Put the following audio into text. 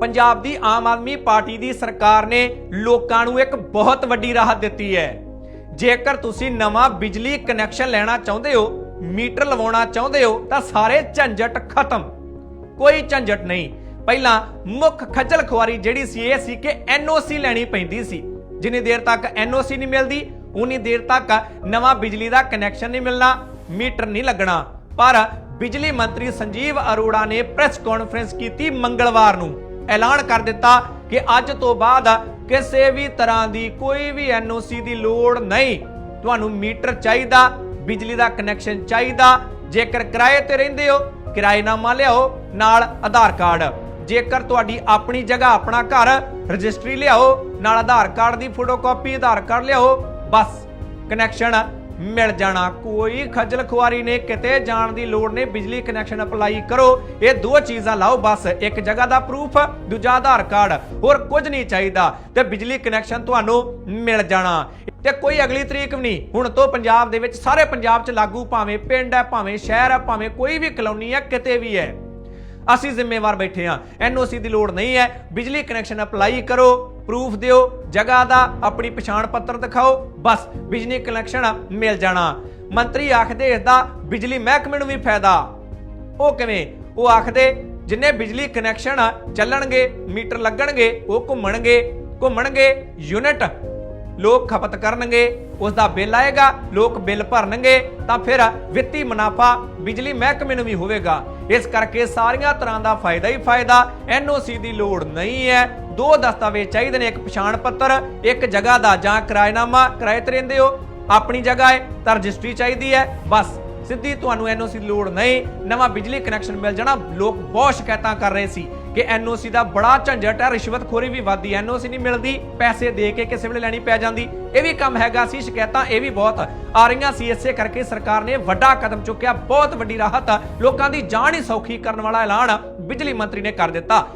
ਪੰਜਾਬ ਦੀ Aam Aadmi party ਦੀ ਸਰਕਾਰ ਨੇ ਲੋਕਾਂ ਨੂੰ ਇੱਕ ਬਹੁਤ ਵੱਡੀ ਰਾਹਤ ਦਿੱਤੀ ਹੈ। ਜੇਕਰ ਤੁਸੀਂ ਨਵਾਂ ਬਿਜਲੀ ਕਨੈਕਸ਼ਨ ਲੈਣਾ ਚਾਹੁੰਦੇ ਹੋ, ਮੀਟਰ ਲਵਾਉਣਾ ਚਾਹੁੰਦੇ ਹੋ, ਤਾਂ ਸਾਰੇ ਝੰਜਟ ਖਤਮ। ਕੋਈ ਝੰਜਟ ਨਹੀਂ। ਪਹਿਲਾਂ ਮੁੱਖ ਖੱਜਲ ਖੁਆਰੀ ਜਿਹੜੀ ਸੀ ਇਹ ਸੀ ਕਿ ਐਨਓਸੀ ਲੈਣੀ ਪੈਂਦੀ ਸੀ। ਜਿੰਨੀ ਦੇਰ ਤੱਕ ਐਨਓਸੀ ਨਹੀਂ ਮਿਲਦੀ, ਉਨੀ ਦੇਰ ਤੱਕ ਨਵਾਂ ਬਿਜਲੀ ਦਾ ਕਨੈਕਸ਼ਨ ਨਹੀਂ ਮਿਲਣਾ, ਮੀਟਰ ਨਹੀਂ ਲੱਗਣਾ। ਪਰ ਬਿਜਲੀ ਮੰਤਰੀ ਸੰਜੀਵ ਅਰੋੜਾ ਨੇ ਪ੍ਰੈਸ ਕਾਨਫਰੰਸ ਕੀਤੀ ਮੰਗਲਵਾਰ ਨੂੰ। ਐਲਾਨ ਕਰ ਦਿੱਤਾ ਕਿ ਅੱਜ ਤੋਂ ਬਾਅਦ ਕਿਸੇ ਵੀ ਤਰ੍ਹਾਂ ਦੀ ਕੋਈ ਵੀ ਐਨਓਸੀ ਦੀ ਲੋੜ ਨਹੀਂ। ਤੁਹਾਨੂੰ ਮੀਟਰ ਚਾਹੀਦਾ, ਬਿਜਲੀ ਦਾ ਕਨੈਕਸ਼ਨ ਚਾਹੀਦਾ। ਜੇਕਰ ਕਿਰਾਏ ਤੇ ਰਹਿੰਦੇ ਹੋ ਕਿਰਾਏਨਾਮਾ ਲਿਆਓ, ਨਾਲ ਆਧਾਰ ਕਾਰਡ। ਜੇਕਰ ਤੁਹਾਡੀ ਆਪਣੀ ਜਗ੍ਹਾ, ਆਪਣਾ ਘਰ ਰਜਿਸਟਰੀ ਲਿਆਓ, ਨਾਲ ਆਧਾਰ ਕਾਰਡ ਦੀ ਫੋਟੋਕਾਪੀ, ਆਧਾਰ ਕਾਰਡ ਲਿਆਓ, ਬਸ। ਕਨੈਕਸ਼ਨ ਮਿਲ ਜਾਣਾ। ਕੋਈ ਖੱਜਲ ਖੁਆਰੀ ਨੇ ਕਿਤੇ ਜਾਣ ਦੀ ਲੋੜ ਨਹੀਂ। ਬਿਜਲੀ ਕਨੈਕਸ਼ਨ ਅਪਲਾਈ ਕਰੋ। ਇਹ ਦੋ ਚੀਜ਼ਾਂ ਲਾਓ, ਬਸ ਇੱਕ ਜਗ੍ਹਾ ਦਾ ਪ੍ਰੂਫ ਦੂਜਾ ਆਧਾਰ ਕਾਰਡ। ਹੋਰ ਕੁਝ ਨਹੀਂ ਚਾਹੀਦਾ। ਤੇ ਬਿਜਲੀ ਕਨੈਕਸ਼ਨ ਤੁਹਾਨੂੰ ਮਿਲ ਜਾਣਾ। ਤੇ ਕੋਈ ਅਗਲੀ ਤਰੀਕ ਵੀ ਨਹੀਂ। ਹੁਣ ਤੋਂ ਪੰਜਾਬ ਦੇ ਵਿੱਚ ਸਾਰੇ ਪੰਜਾਬ 'ਚ ਲਾਗੂ, ਭਾਵੇਂ ਪਿੰਡ ਹੈ, ਭਾਵੇਂ ਸ਼ਹਿਰ ਹੈ, ਭਾਵੇਂ ਕੋਈ ਵੀ ਕਲੋਨੀ ਹੈ, ਕਿਤੇ ਵੀ ਹੈ। ਅਸੀਂ ਜ਼ਿੰਮੇਵਾਰ ਬੈਠੇ ਹਾਂ। ਐਨਓਸੀ ਦੀ ਲੋੜ ਨਹੀਂ ਹੈ। ਬਿਜਲੀ ਕਨੈਕਸ਼ਨ ਅਪਲਾਈ ਕਰੋ, ਪ੍ਰੂਫ ਦਿਓ, ਜਗ੍ਹਾ ਦਾ ਆਪਣੀ ਪਛਾਣ ਪੱਤਰ ਦਿਖਾਓ, ਬਸ ਬਿਜਲੀ ਕਨੈਕਸ਼ਨ ਮਿਲ ਜਾਣਾ। ਮੰਤਰੀ ਆਖਦੇ ਇਸ ਦਾ ਬਿਜਲੀ ਮਹਿਕਮੇ ਨੂੰ ਵੀ ਫਾਇਦਾ। ਉਹ ਕਿਵੇਂ? ਉਹ ਆਖਦੇ, ਜਿੰਨੇ ਬਿਜਲੀ ਕਨੈਕਸ਼ਨ ਚੱਲਣਗੇ, ਮੀਟਰ ਲੱਗਣਗੇ, ਉਹ ਘੁੰਮਣਗੇ ਘੁੰਮਣਗੇ, ਯੂਨਿਟ ਲੋਕ ਖਪਤ ਕਰਨਗੇ ਉਸ ਦਾ ਬਿੱਲ ਆਏਗਾ, ਲੋਕ ਬਿੱਲ ਭਰਨਗੇ, ਤਾਂ ਫਿਰ ਵਿੱਤੀ ਮੁਨਾਫਾ ਬਿਜਲੀ ਮਹਿਕਮੇ ਨੂੰ ਵੀ ਹੋਵੇਗਾ। ਇਸ ਕਰਕੇ ਸਾਰੀਆਂ ਤਰ੍ਹਾਂ ਦਾ ਫਾਇਦਾ ਹੀ ਫਾਇਦਾ, ਐਨਓਸੀ ਦੀ ਲੋੜ ਨਹੀਂ ਹੈ। ਦੋ ਦਸਤਾਵੇਜ਼ ਚਾਹੀਦੇ ਨੇ, ਇੱਕ ਪਛਾਣ ਪੱਤਰ, ਇੱਕ ਜਗ੍ਹਾ ਦਾ ਜਾਂ ਕਿਰਾਏਨਾਮਾ, ਕਿਰਾਏ ਤੇ ਰਹਿੰਦੇ ਹੋ। ਆਪਣੀ ਜਗ੍ਹਾ ਹੈ, ਤਾਂ ਰਜਿਸਟਰੀ ਚਾਹੀਦੀ ਹੈ, ਬਸ। ਸਿੱਧੀ ਤੁਹਾਨੂੰ ਐਨਓਸੀ ਦੀ ਲੋੜ ਨਹੀਂ, ਨਵਾਂ ਬਿਜਲੀ ਕਨੈਕਸ਼ਨ ਮਿਲ ਜਾਣਾ, ਲੋਕ ਬਹੁਤ ਸ਼ਿਕਾਇਤਾਂ ਕਰ ਰਹੇ ਸੀ। ਕਿ ਐਨਓਸੀ ਦਾ ਬੜਾ ਝੰਜਟ ਹੈ ਰਿਸ਼ਵਤਖੋਰੀ ਵੀ ਵੱਧਦੀ ਐਨਓਸੀ ਨਹੀਂ ਮਿਲਦੀ, ਪੈਸੇ ਦੇ ਕੇ ਕਿਸੇ ਵੇਲੇ ਲੈਣੀ ਪੈ ਜਾਂਦੀ। ਇਹ ਵੀ ਕੰਮ ਹੈਗਾ ਸੀ, ਸ਼ਿਕਾਇਤਾਂ ਇਹ ਵੀ ਬਹੁਤ ਆ ਰਹੀਆਂ ਸੀ। ਇਸੇ ਕਰਕੇ ਸਰਕਾਰ ਨੇ ਵੱਡਾ ਕਦਮ ਚੁੱਕਿਆ, ਬਹੁਤ ਵੱਡੀ ਰਾਹਤ ਲੋਕਾਂ ਦੀ ਜਾਨ ਹੀ ਸੌਖੀ ਕਰਨ ਵਾਲਾ ਐਲਾਨ ਬਿਜਲੀ ਮੰਤਰੀ ਨੇ ਕਰ ਦਿੱਤਾ।